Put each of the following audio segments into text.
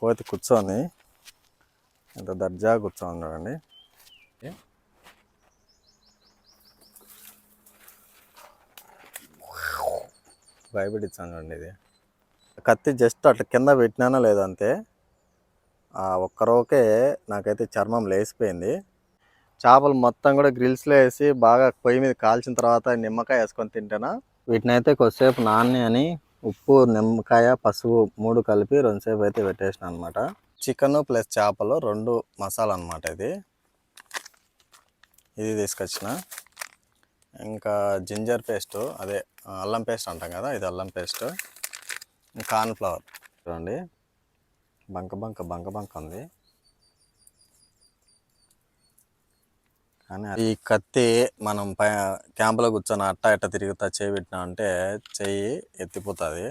కోతి కూర్చొని ఎంత దర్జా కూర్చొని చూడండి భయపెట్టించాను చూడండి ఇది. కత్తి జస్ట్ అట్లా కింద పెట్టినానో లేదో అంతే? ఆ ఒక్క రోకే నాకైతే చర్మం లేసిపోయింది. చేపలు మొత్తం కూడా గ్రిల్స్లో వేసి బాగా పొయ్యి మీద కాల్చిన తర్వాత నిమ్మకాయ వేసుకొని తింటానా? వీటిని అయితే కొద్దిసేపు నాన్ని అని ఉప్పు నిమ్మకాయ పసుపు మూడు కలిపి రెండుసేపు అయితే పెట్టేసిన అనమాట చికెన్ ప్లస్ చేపలు రెండు మసాలా అనమాట ఇది. ఇది తీసుకొచ్చిన. ఇంకా జింజర్ పేస్ట్ అదే అల్లం పేస్ట్ అంటాం కదా ఇది అల్లం పేస్ట్. కార్న్ ఫ్లవర్ చూడండి. బంక బంక బంక బంక ఉంది. కానీ ఈ కత్తి మనం పై క్యాంపులో కూర్చొని అట్ట ఇట్ట తిరుగుతా చేయి పెట్టినా అంటే చెయ్యి ఎత్తిపోతుంది.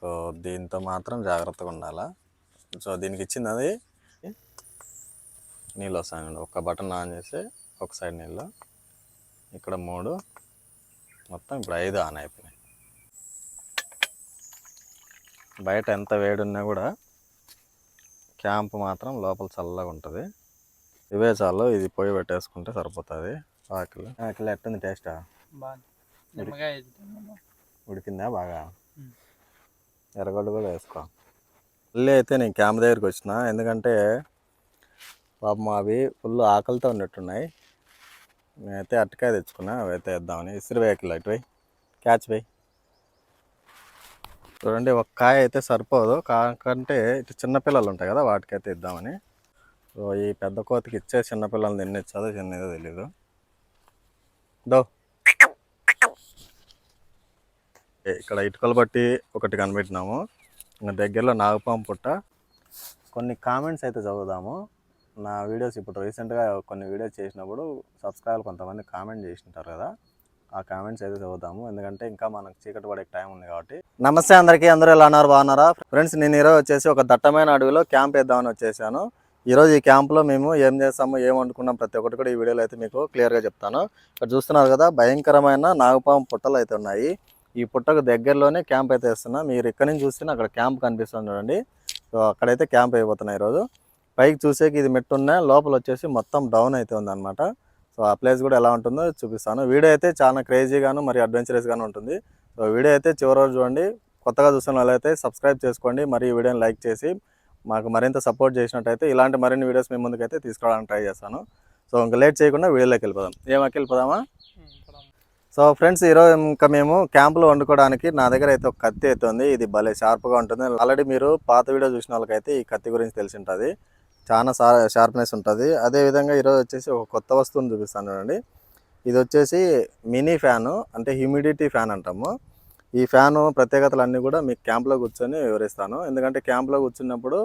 సో దీంతో మాత్రం జాగ్రత్తగా ఉండాలా? సో దీనికి ఇచ్చింది అది నీళ్ళు వస్తాయండి ఒక బటన్ ఆన్ చేసి ఒక సైడ్ నీళ్ళు. ఇక్కడ మూడు. మొత్తం ఇప్పుడు ఐదు ఆన్ అయిపోయినాయి. బయట ఎంత వేడి ఉన్నా కూడా క్యాంప్ మాత్రం లోపల చల్లగా ఉంటుంది. ఇవే చాలు. ఇది పొయ్యి పెట్టేసుకుంటే సరిపోతుంది. ఆకలి. ఆకలి ఎట్టుంది టేస్టా. ఉడికిందా బాగా. ఎర్రగడ్డ కూడా వేసుకో. మళ్ళీ అయితే నేను క్యాంప్ దగ్గరికి వచ్చిన. ఎందుకంటే పాపం అవి ఫుల్ ఆకలితో ఉన్నట్టున్నాయి. నేనైతే అట్టకాయ తెచ్చుకున్నా. అవి అయితే వేద్దామని. ఇసురు ఇటు పోయి. క్యాచ్ పోయి. చూడండి ఒక కాయ అయితే సరిపోదు. కాకంటే ఇటు చిన్నపిల్లలు ఉంటాయి కదా వాటికైతే ఇద్దామని. సో ఈ పెద్ద కోతికి ఇచ్చే చిన్నపిల్లలు తిన్నచ్చదో చిన్నదో తెలీదు. దో. ఏ, ఇక్కడ ఇటుకలు బట్టి ఒకటి కనిపెట్టినాము. ఇంకా దగ్గరలో నాగపాము పుట్ట. కొన్ని కామెంట్స్ అయితే చదువుదాము. నా వీడియోస్ ఇప్పుడు రీసెంట్గా కొన్ని వీడియోస్ చేసినప్పుడు సబ్స్క్రైబర్ కొంతమంది కామెంట్ చేసింటారు కదా. ఆ కామెంట్స్ అయితే చదువుతాము ఎందుకంటే ఇంకా మనకు చీకటి పడే టైం ఉంది కాబట్టి. నమస్తే అందరికీ. అందరూ ఎలా ఉన్నారు? బాగున్నారా? ఫ్రెండ్స్ నేను ఈరోజు వచ్చేసి ఒక దట్టమైన అడవిలో క్యాంప్ వేద్దామని వచ్చేసాను. ఈరోజు ఈ క్యాంప్లో మేము ఏం చేస్తాము ఏం వండుకున్నాం ప్రతి ఒక్కటి కూడా ఈ వీడియోలో అయితే మీకు క్లియర్గా చెప్తాను. ఇక్కడ చూస్తున్నారు కదా భయంకరమైన నాగపాము పుట్టలు అయితే ఉన్నాయి. ఈ పుట్టకు దగ్గరలోనే క్యాంప్ అయితే వేస్తున్నాం. మీరు ఇక్కడ నుంచి చూస్తే అక్కడ క్యాంప్ కనిపిస్తుంది చూడండి. సో అక్కడైతే క్యాంప్ అయిపోతున్నాయి ఈరోజు పైకి చూసేకి ఇది మెట్టు ఉన్నాయి లోపల వచ్చేసి మొత్తం డౌన్ అయితే ఉందన్నమాట. సో ఆ ప్లేస్ కూడా ఎలా ఉంటుందో చూపిస్తాను. వీడియో అయితే చాలా క్రేజీగాను మరి అడ్వెంచరస్గాను ఉంటుంది. సో వీడియో అయితే చివరి రోజు చూడండి. కొత్తగా చూస్తున్న వాళ్ళైతే సబ్స్క్రైబ్ చేసుకోండి. మరి ఈ వీడియోని లైక్ చేసి మాకు మరింత సపోర్ట్ చేసినట్టయితే ఇలాంటి మరిన్ని వీడియోస్ మేము ముందుకైతే తీసుకురావడానికి ట్రై చేస్తాను. సో ఇంకా లేట్ చేయకుండా వీడియోలోకి వెళ్ళిపోదాం. ఏమాకి వెళ్ళిపోదామా సో ఫ్రెండ్స్ ఈరోజు ఇంకా మేము క్యాంపులో వండుకోవడానికి నా దగ్గర అయితే ఒక కత్తి అయితే ఉంది. ఇది భలే షార్ప్గా ఉంటుంది. ఆల్రెడీ మీరు పాత వీడియో చూసిన వాళ్ళకైతే ఈ కత్తి గురించి తెలిసి ఉంటుంది చాలా షార్ప్నెస్ ఉంటుంది. అదేవిధంగా ఈరోజు వచ్చేసి ఒక కొత్త వస్తువుని చూపిస్తాను చూడండి. ఇది వచ్చేసి మినీ ఫ్యాను అంటే హ్యూమిడిటీ ఫ్యాన్ అంటాము. ఈ ఫ్యాను ప్రత్యేకతలు అన్నీ కూడా మీకు క్యాంప్లో కూర్చొని వివరిస్తాను. ఎందుకంటే క్యాంప్లో కూర్చున్నప్పుడు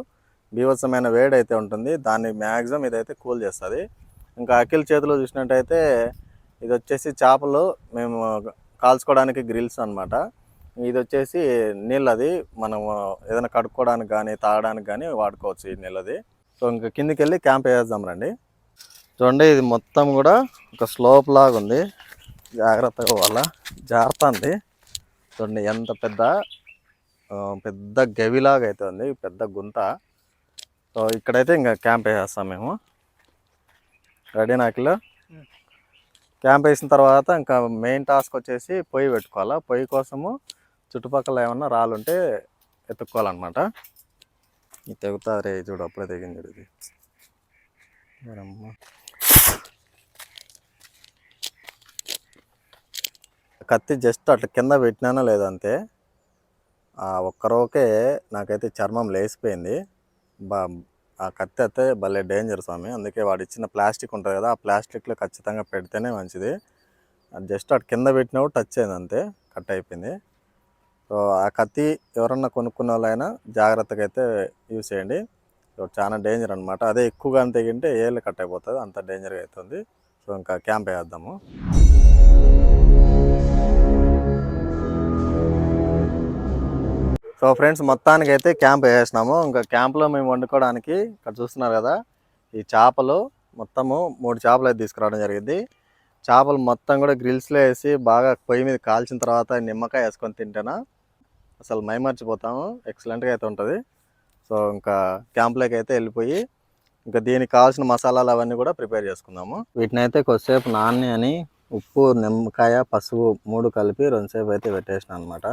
బీభత్సమైన వేడి అయితే ఉంటుంది. దాన్ని మ్యాక్సిమం ఇదైతే కూల్ చేస్తుంది. ఇంకా అఖిల్ చేతిలో చూసినట్టయితే ఇది వచ్చేసి చేపలు మేము కాల్చుకోవడానికి గ్రిల్స్ అన్నమాట. ఇది వచ్చేసి నీళ్ళది మనము ఏదైనా కడుక్కోవడానికి కానీ తాగడానికి కానీ వాడుకోవచ్చు ఈ నీళ్ళది. సో ఇంకా కిందికి వెళ్ళి క్యాంప్ వేద్దాం రండి. చూడండి ఇది మొత్తం కూడా ఒక స్లోప్ లాగా ఉంది జాగ్రత్తగా వాళ్ళ జారుతుంది. చూడండి ఎంత పెద్ద పెద్ద గవిలాగా అయితే ఉంది పెద్ద గుంత. సో ఇక్కడైతే ఇంకా క్యాంప్ వేసేస్తాం మేము. రెడీ నాకిలో క్యాంప్ వేసిన తర్వాత ఇంకా మెయిన్ టాస్క్ వచ్చేసి పొయ్యి పెట్టుకోవాలా. పొయ్యి కోసము చుట్టుపక్కల ఏమన్నా రాళ్ళు ఉంటే ఎత్తుక్కోవాలన్నమాట. ఇది తెగుతుంది రే చూడు అప్పుడే తెగింది ఇది. కత్తి జస్ట్ అట్లా కింద పెట్టినానో లేదంతే ఒక్కరోకే ఒక్క నాకైతే చర్మం లేసిపోయింది. బా ఆ కత్తి అయితే భలే డేంజర్ స్వామి. అందుకే వాడు ఇచ్చిన ప్లాస్టిక్ ఉంటుంది కదా ఆ ప్లాస్టిక్లో ఖచ్చితంగా పెడితేనే మంచిది. జస్ట్ అటు కింద పెట్టినప్పుడు టచ్ అయింది అంతే కట్ అయిపోయింది. సో ఆ కత్తి ఎవరన్నా కొనుక్కున్న వాళ్ళైనా జాగ్రత్తగా అయితే యూజ్ చేయండి. సో చాలా డేంజర్ అనమాట అదే ఎక్కువగా తెగింటే ఏళ్ళు కట్ అయిపోతుంది అంత డేంజర్గా అవుతుంది సో ఇంకా క్యాంప్ వేద్దాము. సో ఫ్రెండ్స్ మొత్తానికి అయితే క్యాంప్ వేసేసినాము. ఇంకా క్యాంప్లో మేము వండుకోవడానికి ఇక్కడ చూస్తున్నారు కదా ఈ చేపలు మొత్తము మూడు చేపలు అయితే తీసుకురావడం జరిగింది. చేపలు మొత్తం కూడా గ్రిల్స్లో వేసి బాగా పొయ్యి మీద కాల్చిన తర్వాత నిమ్మకాయ వేసుకొని తింటేనా అసలు మైమర్చిపోతాము. ఎక్సలెంట్గా అయితే ఉంటుంది. సో ఇంకా క్యాంప్లోకి అయితే వెళ్ళిపోయి ఇంకా దీనికి కావాల్సిన మసాలాలు అవన్నీ కూడా ప్రిపేర్ చేసుకుందాము. వీటిని అయితే కొద్దిసేపు నాన్ని అని ఉప్పు నిమ్మకాయ పసుపు మూడు కలిపి రెండుసేపు అయితే పెట్టేసిన అనమాట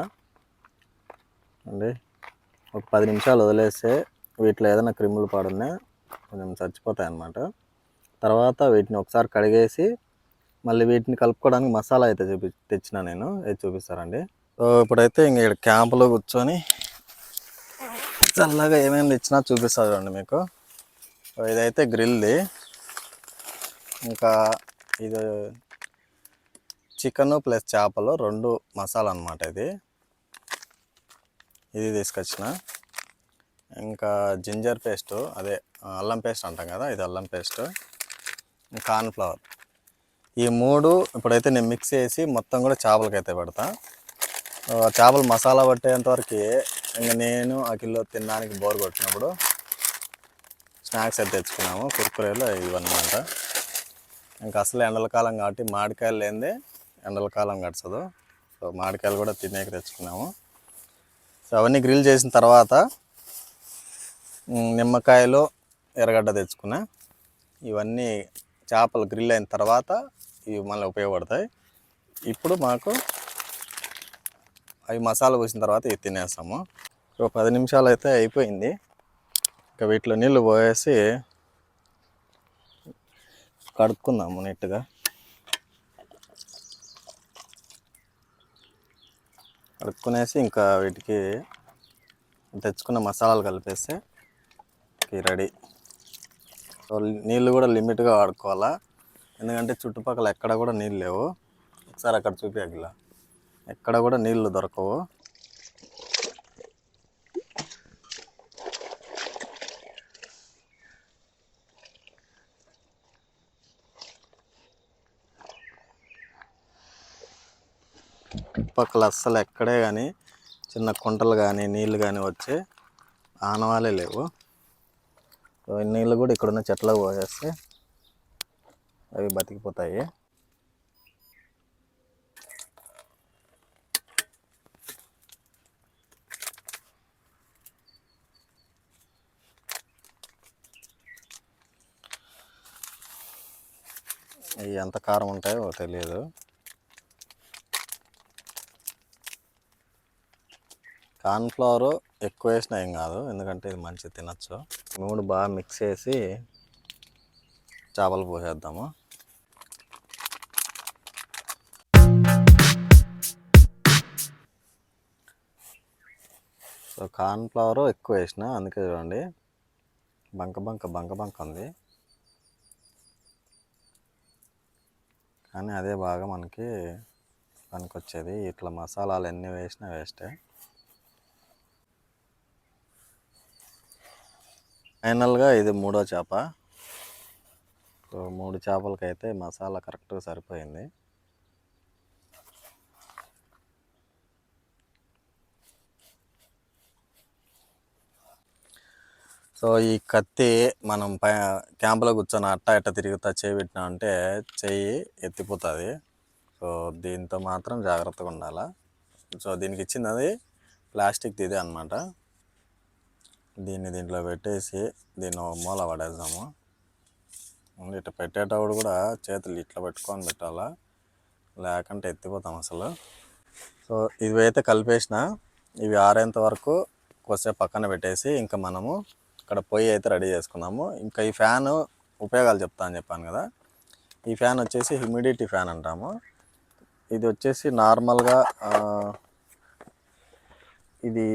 అండి. ఒక పది నిమిషాలు వదిలేస్తే వీటిలో ఏదైనా క్రిములు పడున్నా కొంచెం చచ్చిపోతాయి అన్నమాట తర్వాత వీటిని ఒకసారి కడిగేసి మళ్ళీ వీటిని కలుపుకోవడానికి మసాలా అయితే చూపి తెచ్చిన నేను. ఇది చూపిస్తారండి. సో ఇప్పుడైతే ఇంక ఇక్కడ క్యాంపులో కూర్చొని చల్లగా ఏమేమి తెచ్చినా చూపిస్తారు చూడండి మీకు. ఇదైతే గ్రిల్ది. ఇంకా ఇది చికెన్ ప్లస్ చేపలు రెండు మసాలా అన్నమాట ఇది. ఇది తీసుకొచ్చిన. ఇంకా జింజర్ పేస్ట్ అదే అల్లం పేస్ట్ అంటాం కదా ఇది అల్లం పేస్ట్. కార్న్ఫ్లవర్ ఈ మూడు ఇప్పుడైతే నేను మిక్స్ చేసి మొత్తం కూడా చేపలకి అయితే పెడతా. చేపలు మసాలా పట్టేంతవరకు ఇంకా నేను ఆ కిలో తినడానికి బోర్ కొట్టినప్పుడు స్నాక్స్ అయితే తెచ్చుకున్నాము కుర్కురేలు ఇవన్నమాట. ఇంకా అసలు ఎండల కాలం కాబట్టి మామిడికాయలు లేనిదే ఎండల కాలం గడచదు. సో మామిడికాయలు కూడా తినేకి తెచ్చుకున్నాము. సో అవన్నీ గ్రిల్ చేసిన తర్వాత నిమ్మకాయలు ఎర్రగడ్డ తెచ్చుకున్నా. ఇవన్నీ చేపలు గ్రిల్ అయిన తర్వాత ఇవి మళ్ళీ ఉపయోగపడతాయి. ఇప్పుడు మాకు అవి మసాలా పోసిన తర్వాత ఇవి తినేస్తాము. ఒక పది నిమిషాలు అయితే అయిపోయింది. ఇంకా వీటిలో నీళ్ళు పోయేసి కడుక్కుందాము నీట్గా. కడుక్కునేసి ఇంకా వీటికి తెచ్చుకున్న మసాలాలు కలిపేస్తే రెడీ. సో నీళ్ళు కూడా లిమిట్గా వాడుకోవాలా? ఎందుకంటే చుట్టుపక్కల ఎక్కడ కూడా నీళ్ళు లేవు. ఒకసారి అక్కడ చూపించగల ఎక్కడ కూడా నీళ్ళు దొరకవు. చుట్టుపక్కల అస్సలు ఎక్కడే కానీ చిన్న కుంటలు కానీ నీళ్ళు కానీ వచ్చే ఆనవాలే లేవు. నీళ్ళు కూడా ఇక్కడున్న చెట్లకు పోసేస్తే అవి బతికిపోతాయి. ఎంత కారం ఉంటాయో తెలియదు. కార్న్ఫ్లవర్ ఎక్కువ వేసినా ఏం కాదు. ఎందుకంటే ఇది మంచిగా తినచ్చు. మూడు బాగా మిక్స్ చేసి చేపలు పోసేద్దాము. సో కార్న్ఫ్లవర్ ఎక్కువ వేసిన అందుకే చూడండి. బంక బంక బంక బంక ఉంది. కానీ అదే బాగా మనకి పనికొచ్చేది. ఇట్లా మసాలాలు ఎన్ని వేసినా వేస్టే. ఫైనల్గా ఇది మూడో చేప. సో మూడు చేపలకైతే మసాలా కరెక్ట్గా సరిపోయింది. సో ఈ కత్తి మనం పై క్యాంపులో కూర్చొని అట్ట ఇట్ట తిరుగుతా చేయి పెట్టినా అంటే చెయ్యి ఎత్తిపోతుంది. సో దీంతో మాత్రం జాగ్రత్తగా ఉండాలి. సో దీనికి ఇచ్చింది అది ప్లాస్టిక్ ఇదే అనమాట దీన్ని దీంట్లో పెట్టేసి దీన్ని మూల పడేద్దాము. ఇట్లా పెట్టేటప్పుడు కూడా చేతులు ఇట్లా పెట్టుకొని పెట్టాలా? లేకుంటే ఎత్తిపోతాం అసలు. సో ఇవి అయితే కలిపేసిన ఇవి ఆరేంత వరకు కొద్దిసేపు పక్కన పెట్టేసి ఇంకా మనము ఇక్కడ పొయ్యి అయితే రెడీ చేసుకున్నాము. ఇంకా ఈ ఫ్యాన్ ఉపయోగాలు చెప్తా అని చెప్పాను కదా. ఈ ఫ్యాన్ వచ్చేసి హ్యూమిడిటీ ఫ్యాన్ అంటాము. ఇది వచ్చేసి నార్మల్గా ఇది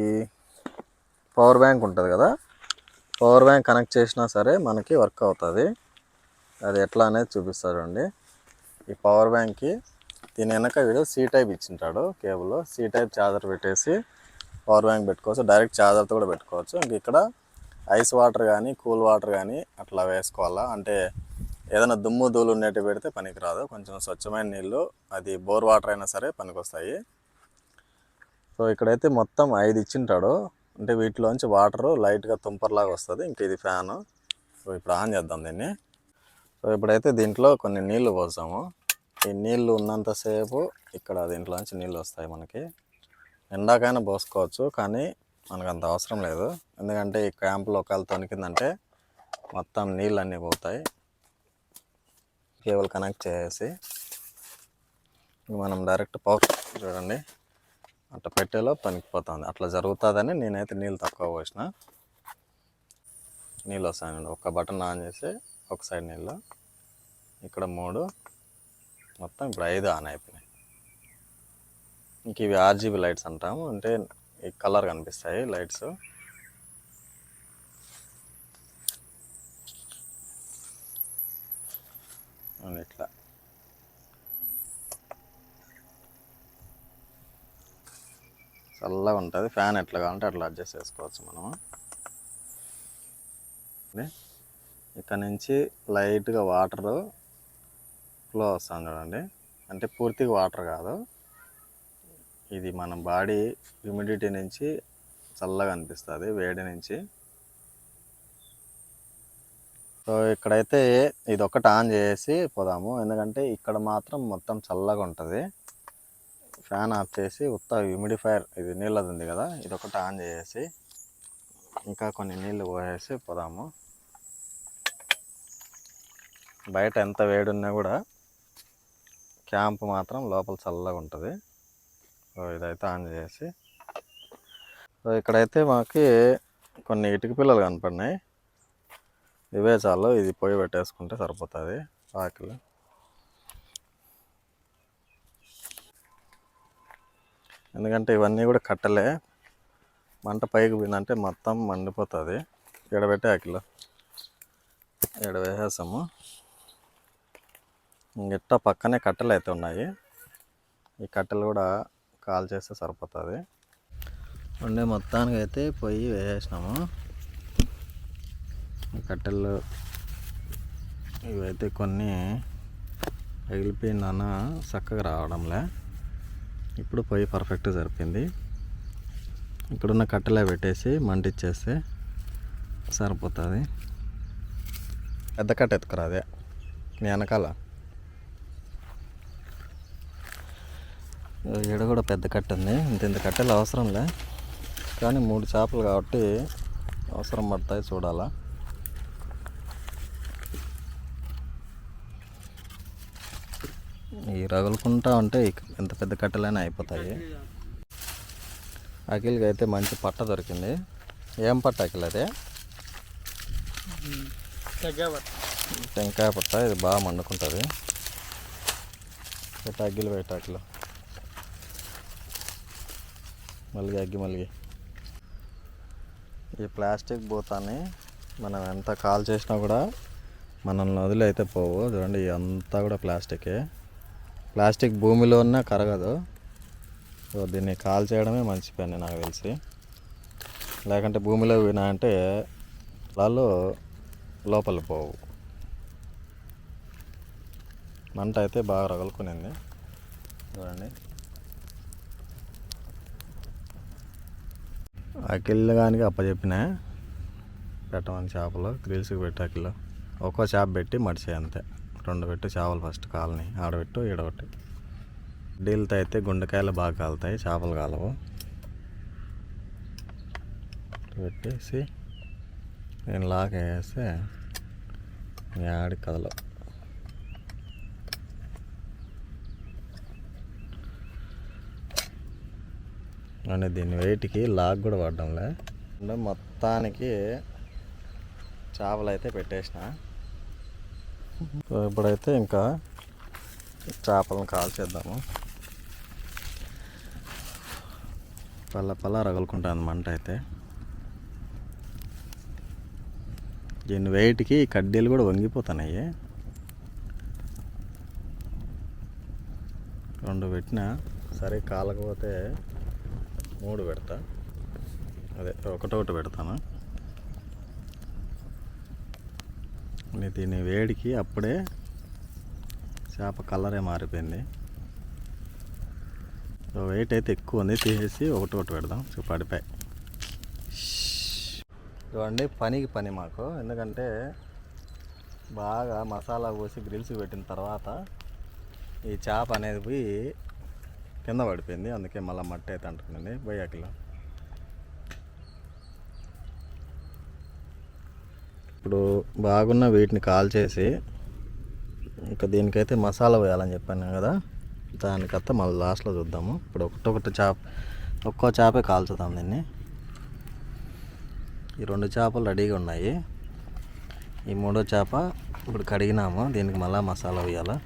పవర్ బ్యాంక్ ఉంటుంది కదా? పవర్ బ్యాంక్ కనెక్ట్ చేసినా సరే మనకి వర్క్ అవుతుంది. అది ఎట్లా అనేది చూపిస్తారు చూడండి. ఈ పవర్ బ్యాంక్కి దీని వెనక వీడు సి టైప్ ఇచ్చింటాడు కేబుల్ సి టైప్ ఛార్జర్ పెట్టేసి పవర్ బ్యాంక్ పెట్టుకోవచ్చు. డైరెక్ట్ ఛార్జర్తో కూడా పెట్టుకోవచ్చు. ఇంక ఇక్కడ ఐస్ వాటర్ కానీ కూల్ వాటర్ కానీ అట్లా వేసుకోవాలా? అంటే ఏదైనా దుమ్ము ధూళి ఉండేటి పెడితే పనికిరాదు. కొంచెం స్వచ్ఛమైన నీళ్ళు అది బోర్ వాటర్ అయినా సరే పనికొస్తాయి. సో ఇక్కడైతే మొత్తం ఐదు ఇచ్చింటాడు. అంటే వీటిలోంచి వాటర్ లైట్గా తుంపర్లాగా వస్తుంది. ఇంక ఇది ఫ్యాను. సో ఇప్పుడు ఆన్ చేద్దాం దీన్ని. సో ఇప్పుడైతే దీంట్లో కొన్ని నీళ్ళు పోసాము. ఈ నీళ్ళు ఉన్నంతసేపు ఇక్కడ దీంట్లోంచి నీళ్ళు వస్తాయి మనకి. ఎండాకైనా పోసుకోవచ్చు కానీ మనకు అంత అవసరం లేదు. ఎందుకంటే ఈ క్యాంపులో ఒకవేళ తొనికిందంటే మొత్తం నీళ్ళు అన్నీ పోతాయి. కేబుల్ కనెక్ట్ చేసి మనం డైరెక్ట్ పవర్ చూడండి. అట్లా పెట్టేలో పనికిపోతుంది. అట్లా జరుగుతుందని నేనైతే నీళ్ళు తక్కువ పోసిన. నీళ్ళు వస్తాయండి ఒక బటన్ ఆన్ చేసి ఒక సైడ్ నీళ్ళు. ఇక్కడ మూడు. మొత్తం ఇప్పుడు ఐదు ఆన్ అయిపోయినాయి. ఇంక ఇవి ఆర్జీబీ లైట్స్ అంటాము. అంటే ఈ కలర్ కనిపిస్తాయి లైట్స్. ఇట్లా. చల్లగా ఉంటుంది. ఫ్యాన్ ఎట్లా కావాలంటే అట్లా అడ్జస్ట్ చేసుకోవచ్చు మనము ఇక్కడ నుంచి లైట్గా వాటర్ ఫ్లో వస్తుంది చూడండి. అంటే పూర్తిగా వాటర్ కాదు. ఇది మన బాడీ హ్యూమిడిటీ నుంచి చల్లగా అనిపిస్తుంది వేడి నుంచి. సో ఇక్కడైతే ఇది ఒకటి ఆన్ చేసి పోదాము. ఎందుకంటే ఇక్కడ మాత్రం మొత్తం చల్లగా ఉంటుంది. ఫ్యాన్ ఆఫ్ చేసి ఉత్త హ్యూమిడిఫైర్ ఇది నీళ్ళది ఉంది కదా ఇది ఒకటి ఆన్ చేసి ఇంకా కొన్ని నీళ్ళు పోసేసి పోదాము. బయట ఎంత వేడి ఉన్నా కూడా క్యాంప్ మాత్రం లోపల చల్లగా ఉంటుంది. సో ఇదైతే ఆన్ చేసి. సో ఇక్కడైతే మాకు కొన్ని ఇటుక పిల్లలు కనపడినాయి. ఇవే చాలు ఇది పొయ్యి పెట్టేసుకుంటే సరిపోతుంది. ఆకులు. ఎందుకంటే ఇవన్నీ కూడా కట్టలే. మంట పైకి పోయిందంటే మొత్తం మండిపోతుంది. ఎడబెట్టే ఆకిలో ఎడ వేసేసాము ఇంగిట్ట పక్కనే కట్టెలు అయితే ఉన్నాయి. ఈ కట్టెలు కూడా కాల్ చేస్తే సరిపోతుంది. ఉండే మొత్తానికి అయితే పొయ్యి వేసేసినాము. ఈ కట్టెలు ఇవైతే కొన్ని ఎగిలిపోయిందన్న చక్కగా రావడంలే. ఇప్పుడు పొయ్యి పర్ఫెక్ట్గా సరిపోయింది. ఇక్కడున్న కట్టెలే పెట్టేసి మంటిచ్చేస్తే సరిపోతుంది. పెద్ద కట్ట ఎత్తుకురా అదే. నీ వెనకాల. ఈడ కూడా పెద్ద కట్ట ఉంది. ఇంత ఇంత కట్టెలు అవసరంలే. కానీ మూడు చేపలు కాబట్టి అవసరం పడతాయి చూడాలా. ఈ రగులుకుంటా ఉంటే ఎంత పెద్ద కట్టెలైనా అయిపోతాయి. అఖిల్కి అయితే మంచి పట్ట దొరికింది. ఏం పట్ట అఖిల్ అదే? టెంకాయ పట్ట ఇది బాగా మండుకుంటుంది. పెట్ట అగ్గిలు పెట్ట అగ్గిలో మళ్ళీ అగ్గి మళ్ళీ. ఈ ప్లాస్టిక్ బూతాన్ని మనం ఎంత కాల్ చేసినా కూడా మనల్ని వదిలి అయితే పోవు. చూడండి అంతా కూడా ప్లాస్టికే. ప్లాస్టిక్ భూమిలో ఉన్న కరగదు. సో దీన్ని కాల్ చేయడమే మంచి పని నాకు తెలిసి. లేకంటే భూమిలో పోయినా అంటే వాళ్ళు లోపల పోవు. మంట అయితే బాగా రగులుకునింది. చూడండి. అఖిల్ కానీ అప్పచెప్పిన పెట్టమని చేపలు గ్రిల్స్కి పెట్టి అఖిల్. ఒక్కో చేప పెట్టి మడిచే అంతే. రెండు పెట్టు చేపలు ఫస్ట్ కాలని ఆడబెట్టు ఈడబెట్టు. డీల్తో అయితే గుండెకాయలు బాగా కాలుతాయి చేపలు కాలవు. పెట్టేసి నేను లాక్ వేస్తే ఆడి కదలవు. అంటే దీని వెయిట్కి లాగ్ కూడా పడ్డంలే. అంటే మొత్తానికి చేపలు అయితే పెట్టేసిన. సో ఇప్పుడైతే ఇంకా చేపలను కాల్చేద్దాము పల్ల పల్ల రగులుకుంటా మంట అయితే. దీని వెయిట్కి కడ్డీలు కూడా వంగిపోతున్నాయి. రెండు పెట్టినా సరే కాలకపోతే మూడు పెడతా. అదే ఒకటొకటి పెడతాను. నేను దీని వేడికి అప్పుడే చేప కలరే మారిపోయింది. సో వెయిట్ అయితే ఎక్కువ ఉంది తీసేసి ఒకటి ఒకటి పెడదాం. సో పడిపోయి చూడండి పనికి పని మాకు. ఎందుకంటే బాగా మసాలా పోసి గ్రిల్స్ పెట్టిన తర్వాత ఈ చేప అనేది పోయి కింద పడిపోయింది. అందుకే మళ్ళీ మట్టి అయితే అంటుకుంది. బయ్యాకిలో ఇప్పుడు బాగున్న వీటిని కాల్ చేసి ఇంకా దీనికైతే మసాలా వేయాలని చెప్పాను కదా. దానికత్త మళ్ళీ లాస్ట్లో చూద్దాము. ఇప్పుడు ఒకటొకటి చేప ఒక్కో చేపే కాల్చుదాం దీన్ని. ఈ రెండు చేపలు రెడీగా ఉన్నాయి. ఈ మూడో చేప ఇప్పుడు కడిగినాము. దీనికి మళ్ళీ మసాలా వేయాలా?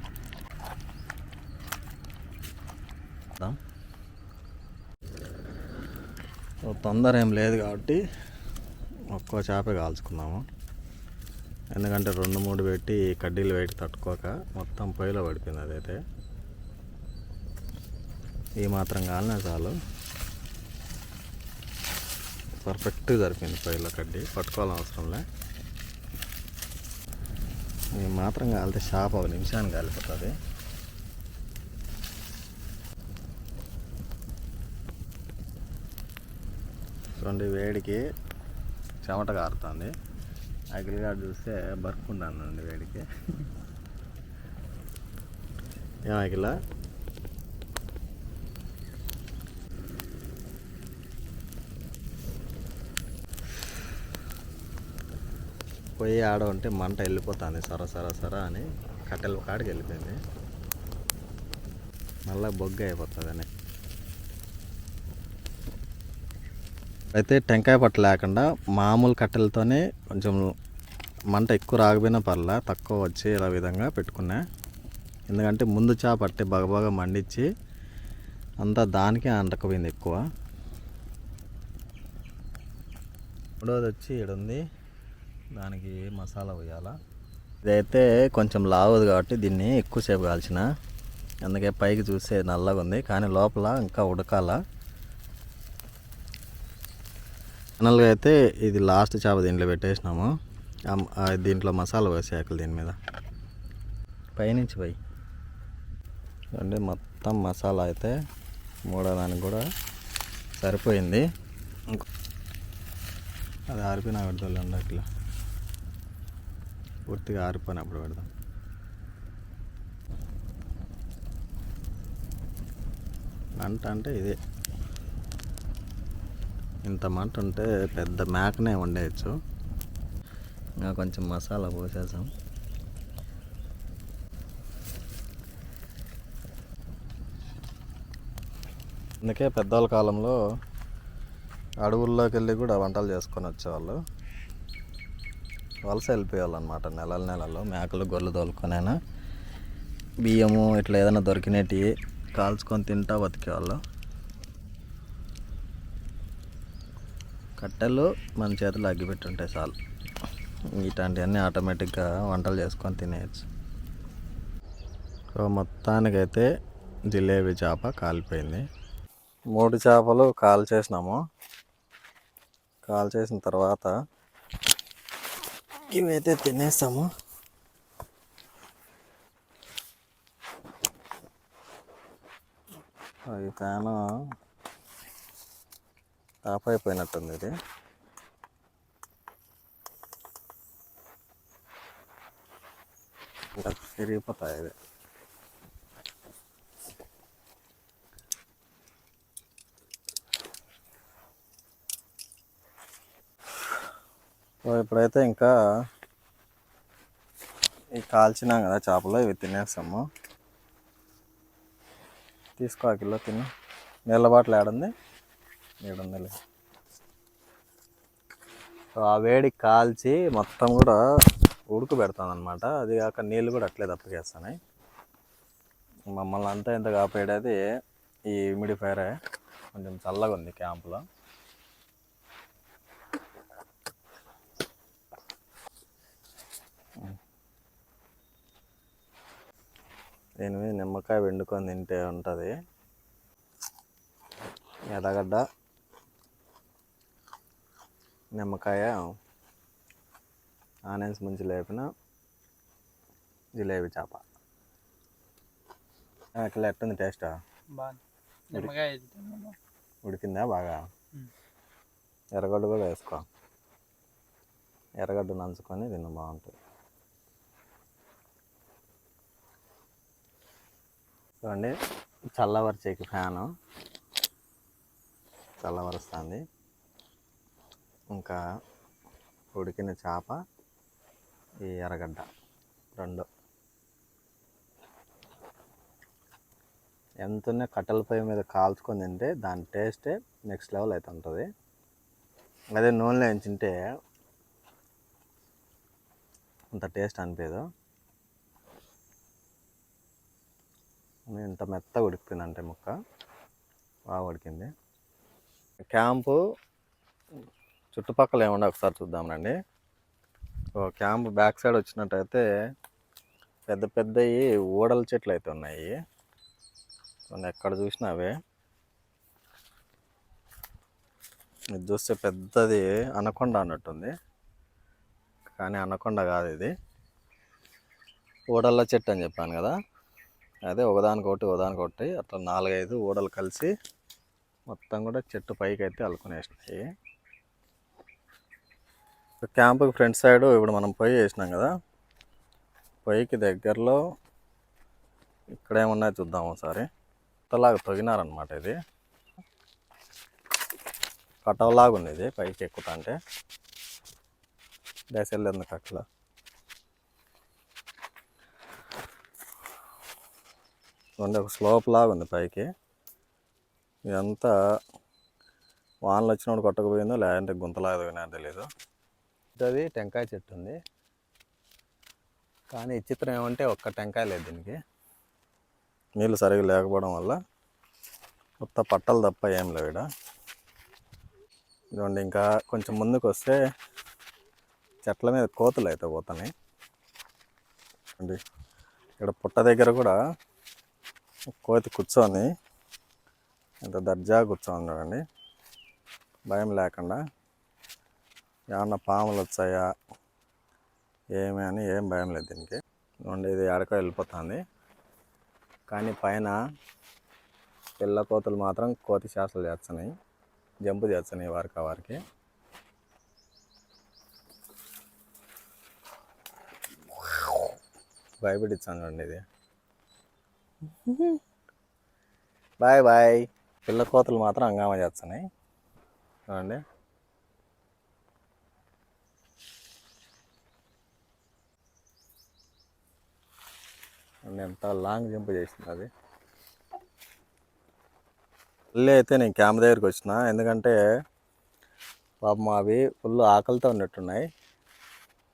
తొందర ఏం లేదు కాబట్టి ఒక్కో చేపే కాల్చుకున్నాము ఎందుకంటే రెండు మూడు పెట్టి కడ్డీలు వేడి తట్టుకోక మొత్తం పొయ్యిలో పడిపోయింది అదైతే. ఈ మాత్రం కాలినా చాలు. పర్ఫెక్ట్గా సరిపోయింది పొయ్యిలో కడ్డీ. పట్టుకోవాలని అవసరంలే ఈ మాత్రం కాలితే షాప్ ఒక నిమిషానికి కాలిపోతుంది. చూడండి వేడికి చెమట కారుతుంది. అగ్రిగాడు చూస్తే బరుకుంటానండి వేడికి. ఏం అఖిల? పొయ్యి ఆడ ఉంటే మంట వెళ్ళిపోతుంది సర సర సర అని కట్టెల కాడికి వెళ్ళిపోయింది. మళ్ళీ బొగ్గ అని. అయితే టెంకాయ పట్ట లేకుండా మామూలు కట్టెలతోనే కొంచెం మంట ఎక్కువ రాకపోయినా పర్లా తక్కువ వచ్చి ఇలా విధంగా పెట్టుకున్నా. ఎందుకంటే ముందు చా పట్టి బాగా మండించి అంతా దానికే అంటకపోయింది ఎక్కువ. మూడోది వచ్చి ఈడుంది. దానికి మసాలా వేయాలా ఇదైతే కొంచెం లావుది కాబట్టి దీన్ని ఎక్కువసేపు కాల్చిన. అందుకే పైకి చూస్తే నల్లగా ఉంది కానీ లోపల ఇంకా ఉడకాల? ఫైనల్గా అయితే ఇది లాస్ట్ చేప దీంట్లో పెట్టేసినాము. దీంట్లో మసాలా వేసేయాకలు దీని మీద. పైనుంచి పోయి. అంటే మొత్తం మసాలా అయితే మూడోదానికి కూడా సరిపోయింది. అది ఆరిపోయిన పెడతాం అట్లా. పూర్తిగా ఆరిపోయినప్పుడు పెడదాం. మంట అంటే ఇదే. ఇంత మంట ఉంటే పెద్ద మేకనే వండేయచ్చు. ఇంకా కొంచెం మసాలా పోసేసాం అందుకే పెద్దవాళ్ళ కాలంలో అడవుల్లోకి వెళ్ళి కూడా వంటలు చేసుకొని వచ్చేవాళ్ళు. వలస వెళ్ళిపోయేవాళ్ళు అనమాట నెలల నెలల్లో మేకలు గొర్రెలు తోలుకొనైనా. బియ్యము ఇట్లా ఏదైనా దొరికినవి కాల్చుకొని తింటా బతికేవాళ్ళు. కట్టెలు మన చేతులు అగ్గిపెట్టుంటాయి చాలు. ఇట్లాంటివన్నీ ఆటోమేటిక్గా వంటలు చేసుకొని తినేయచ్చు. సో మొత్తానికైతే జిలేబీ చేప కాలిపోయింది. మూడు చేపలు కాల్ చేసినాము. కాల్ చేసిన తర్వాత ఇవైతే తినేస్తాము. అది ఫ్యాను ఆఫ్ అయిపోయినట్టుంది ఇది. విరిగిపోతాయి ఇది సో ఇప్పుడైతే ఇంకా ఈ కాల్చినాం కదా చేపలు ఇవి తినేస్తాము. తీసుకో ఆ కిలో తిను. నీళ్ళ బాటిల్ ఏడుంది? ఏడుందిలే సో ఆ వేడి కాల్చి మొత్తం కూడా ఉడకబెడతాను అనమాట అది కాక నీళ్ళు కూడా అట్లే తప్పకేస్తాయి మమ్మల్ని అంతా ఇంత కాపాడేది ఈ హ్యూమిడిఫైరే కొంచెం చల్లగా ఉంది క్యాంపులో. దీని మీద నిమ్మకాయ వండుకొని తింటే ఉంటుంది. ఎర్రగడ్డ నిమ్మకాయ ఆనియన్స్ ముంచి లేపిన జిలేబీ చేప. అట్లా ఎట్టుంది టేస్ట్ ఉడికిందా బాగా. ఎర్రగడ్డ కూడా వేసుకో. ఎర్రగడ్డ నంచుకొని తిన్న బాగుంటుంది. చూడండి చల్లవరిచేకి ఫ్యాను. చల్లవరుస్తుంది ఇంకా ఉడికిన చేప ఈ ఎర్రగడ్డ రెండు. ఎంతనే కట్టెల పొయ్యి మీద కాల్చుకొని తింటే దాని టేస్టే నెక్స్ట్ లెవెల్ అయితే ఉంటుంది. అదే నూనెలో వేయించుంటే అంత టేస్ట్ అనిపించదు. ఇంత మెత్తగా ఉడికిపోయిందంటే ముక్క బాగా ఉడికింది. క్యాంపు చుట్టుపక్కల ఏమన్నా ఒకసారి చూద్దాం రండి ఓ క్యాంప్ బ్యాక్ సైడ్ వచ్చినట్టయితే పెద్ద పెద్దవి ఊడల చెట్లు అయితే ఉన్నాయి. కొన్ని ఎక్కడ చూసినా అవే. ఇది చూస్తే పెద్దది అనకొండ అన్నట్టుంది. కానీ అనకొండ కాదు ఇది. ఊడల చెట్టు అని చెప్పాను కదా. అదే ఒకదానికొకటి ఒకదానికొకటి అట్లా నాలుగైదు ఊడలు కలిసి మొత్తం కూడా చెట్టు పైకి అయితే అల్లుకునేసినాయి క్యాంప్కి ఫ్రంట్ సైడ్ ఇప్పుడు మనం పొయ్యి వేసినాం కదా. పొయ్యికి దగ్గరలో ఇక్కడ ఏమున్నాయో చూద్దాం ఒకసారి. కట్టలాగా తొగినారనమాట ఇది. కట్టలాగా ఉంది ఇది పైకి ఎక్కుతా అంటే దేశం కట్టల ఉంది ఒక స్లోప్ లాగా ఉంది పైకి. ఇదంతా వానలు వచ్చినప్పుడు కొట్టకపోయిందో లేదంటే గుంతలాగా తగినా తెలీదు. పెద్దది టెంకాయ చెట్టు ఉంది. కానీ ఈ చిత్రం ఏమంటే ఒక్క టెంకాయ లేదు దీనికి. నీళ్ళు సరిగా లేకపోవడం వల్ల కొత్త పట్టలు తప్ప ఏం లేవు ఇక్కడ ఇదిగోండి ఇంకా కొంచెం ముందుకు వస్తే చెట్ల మీద కోతులు అయితే పోతున్నాయి. అండి ఇక్కడ పుట్ట దగ్గర కూడా కోతి కూర్చొని ఎంత దర్జా కూర్చొని చూడండి భయం లేకుండా ఏమన్నా పాములు వచ్చాయా? ఏమి అని ఏం భయం లేదు దీనికి. నుండి ఇది ఎడక వెళ్ళిపోతుంది. కానీ పైన పిల్ల కోతులు మాత్రం కోతి శాసలు చేస్తున్నాయి. జంపు చేస్తున్నాయి వారికి వారికి. భయపెట్టించాను చూడండి ఇది. Bye bye. పిల్ల కోతలు మాత్రం హంగామా చేస్తున్నాయి. చూడండి చూడండి ఎంత లాంగ్ జంప్ చేసింది అది. మళ్ళీ అయితే నేను క్యాంప్ దగ్గరికి వచ్చిన ఎందుకంటే పాపం అవి ఫుల్ ఆకలితో ఉన్నట్టున్నాయి.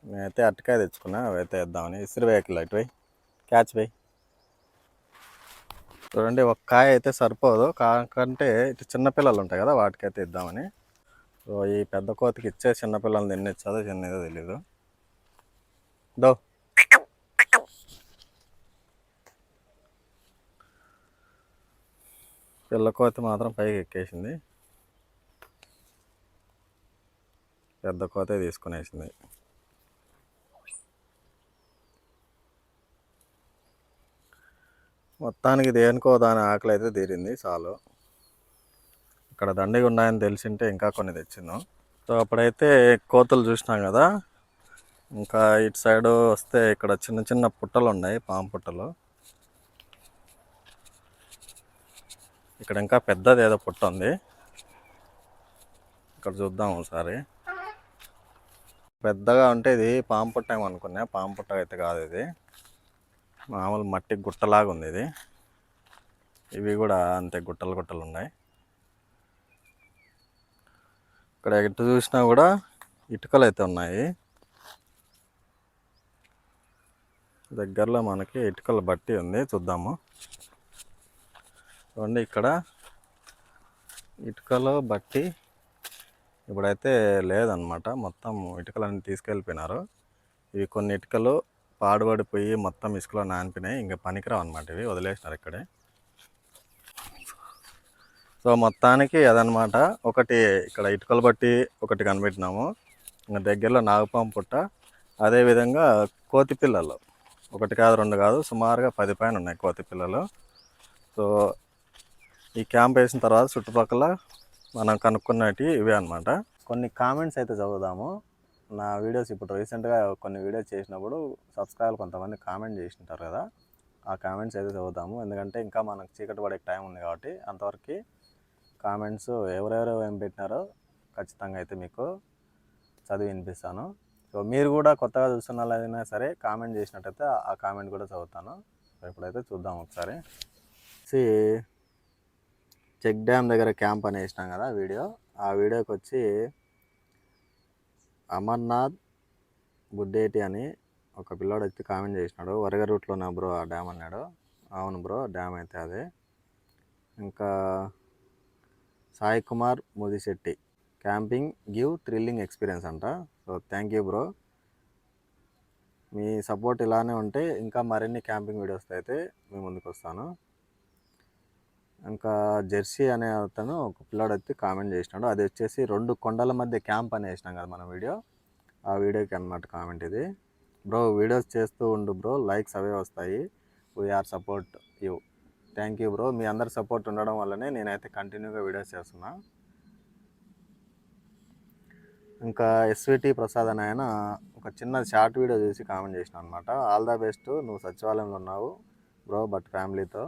నేనైతే అట్టకాయ తెచ్చుకున్నా అవి అయితే వేద్దామని. ఇసురు వేయకలు అటు పోయి క్యాచ్ పోయి చూడండి ఒక కాయ అయితే సరిపోదు. కాకంటే ఇటు చిన్నపిల్లలు ఉంటాయి కదా వాటికైతే ఇద్దామని. సో ఈ పెద్ద కోతకి ఇచ్చే చిన్నపిల్లల్ని తిన్నచ్చదో చిన్నదో తెలీదు. దో. పిల్ల కోతి మాత్రం పైకి ఎక్కేసింది. పెద్ద కోతే తీసుకునేసింది. మొత్తానికి దేనికో దాని ఆకలి అయితే తీరింది చాలు. ఇక్కడ దండిగా ఉన్నాయని తెలిసింటే ఇంకా కొన్ని తెచ్చిందాం. సో అప్పుడైతే కోతులు చూసినాం కదా. ఇంకా ఇటు సైడ్ వస్తే ఇక్కడ చిన్న చిన్న పుట్టలు ఉన్నాయి పాము పుట్టలు. ఇక్కడ ఇంకా పెద్దది ఏదో పుట్ట ఉంది. ఇక్కడ చూద్దాం ఒకసారి. పెద్దగా ఉంటే ఇది పాము పుట్ట ఏమో పాము పుట్ట అయితే కాదు ఇది. మామూలు మట్టి గుట్టలాగా ఉంది ఇది. ఇవి కూడా అంతే గుట్టలు గుట్టలు ఉన్నాయి. ఇక్కడ ఎటు చూసినా కూడా ఇటుకలు అయితే ఉన్నాయి. దగ్గరలో మనకి ఇటుకల బట్టి ఉంది. చూద్దాము. చూడండి ఇక్కడ. ఇటుకలో బట్టి ఇప్పుడైతే లేదనమాట మొత్తం ఇటుకలన్నీ తీసుకెళ్ళిపోయినారు. ఇవి కొన్ని ఇటుకలు పాడుబడిపోయి మొత్తం ఇసుకలో నానిపోయినాయి. ఇంకా పనికిరావు అనమాట ఇవి. వదిలేసినారు ఇక్కడే. సో మొత్తానికి అదనమాట ఒకటి ఇక్కడ ఇటుకలు బట్టి ఒకటి కనిపెట్టినాము. ఇంకా దగ్గరలో నాగపాం పుట్ట. అదేవిధంగా కోతి పిల్లలు. ఒకటి కాదు రెండు కాదు. సుమారుగా పది పైన ఉన్నాయి కోతి పిల్లలు. సో ఈ క్యాంప్ వేసిన తర్వాత చుట్టుపక్కల మనం కనుక్కున్నటి ఇవే అనమాట కొన్ని కామెంట్స్ అయితే చదువుదాము. నా వీడియోస్ ఇప్పుడు రీసెంట్గా కొన్ని వీడియోస్ చేసినప్పుడు సబ్స్క్రైబర్ కొంతమంది కామెంట్ చేసింటారు కదా. ఆ కామెంట్స్ అయితే చదువుతాము ఎందుకంటే ఇంకా మనకు చీకటి పడే టైం ఉంది కాబట్టి అంతవరకు కామెంట్స్ ఎవరెవరు ఏం పెట్టినారో ఖచ్చితంగా అయితే మీకు చదివి వినిపిస్తాను. సో మీరు కూడా కొత్తగా చూస్తున్న వాళ్ళైనా సరే కామెంట్ చేసినట్టయితే ఆ కామెంట్ కూడా చదువుతాను. ఇప్పుడైతే చూద్దాం ఒకసారి. సి చెక్ డ్యామ్ దగ్గర క్యాంప్ అని వేసినాం కదా వీడియో. ఆ వీడియోకి వచ్చి అమర్నాథ్ బుడ్డేటి అని ఒక పిల్లాడు వచ్చి కామెంట్ చేసినాడు. వరగ రూట్లోనే బ్రో ఆ డ్యామ్ అన్నాడు. అవును బ్రో డ్యామ్ అయితే అదే. ఇంకా Sai Kumar Mudishetti camping give thrilling experience అంట. So thank you bro. Me support ఇలానే ఉంటే ఇంకా మరిన్ని క్యాంపింగ్ వీడియోస్ అయితే మీ ముందుకు వస్తాను. ఇంకా జెర్సీ అనే అతను ఒక పిల్లాడు వచ్చి కామెంట్ చేసినాడు. అది వచ్చేసి రెండు కొండల మధ్య క్యాంప్ అని వేసినాం కదా మన వీడియో. ఆ వీడియోకి అన్నమాట కామెంట్ ఇది. బ్రో వీడియోస్ చేస్తూ ఉండు బ్రో. లైక్స్ అవే వస్తాయి. We are support you thank you bro మీ అందరి సపోర్ట్ ఉండడం వల్లనే నేనైతే కంటిన్యూగా వీడియోస్ చేస్తున్నా. ఇంకా ఎస్విటి ప్రసాద్ అని ఆయన ఒక చిన్న షార్ట్ వీడియో చూసి కామెంట్ చేసిన అనమాట ఆల్ ద బెస్ట్ నువ్వు సచివాలయంలో ఉన్నావు బ్రో బట్ ఫ్యామిలీతో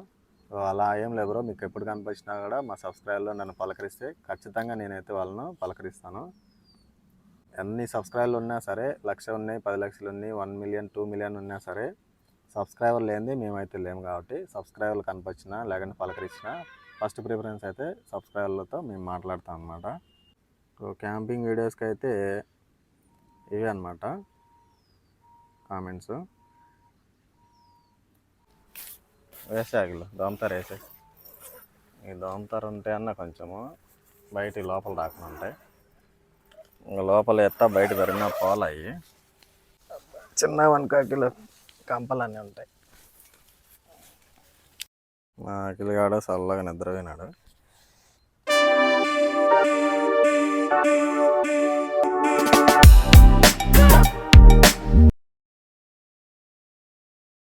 అలా ఏం లేదు బ్రో. మీకు ఎప్పుడు కనిపించినా కూడా మా సబ్స్క్రైబర్లో నన్ను పలకరిస్తే ఖచ్చితంగా నేనైతే వాళ్ళను పలకరిస్తాను. ఎన్ని సబ్స్క్రైబర్లు ఉన్నా సరే లక్ష ఉన్నాయి పది లక్షలు ఉన్నాయి వన్ మిలియన్ టూ మిలియన్ ఉన్నా సరే సబ్స్క్రైబర్ లేనిది మేమైతే లేము కాబట్టి సబ్స్క్రైబర్లు కనిపించినా లేకుంటే పలకరించినా ఫస్ట్ ప్రిఫరెన్స్ అయితే సబ్స్క్రైబర్లతో మేము మాట్లాడతాం అనమాట సో క్యాంపింగ్ వీడియోస్కి అయితే ఇవే అనమాట కామెంట్స్. వేసాగులు దోమతారు వేసే ఈ దోమతారు ఉంటే అన్న కొంచెము బయట లోపల రాకుండా ఉంటాయి ఇంకా లోపల ఎత్తా బయట పెరిగినా పోలయ్యి చిన్న వన్ కిలో కంపలన్నీ ఉంటాయి. మా అఖిలగాడు చల్లగా నిద్రపోయినాడు.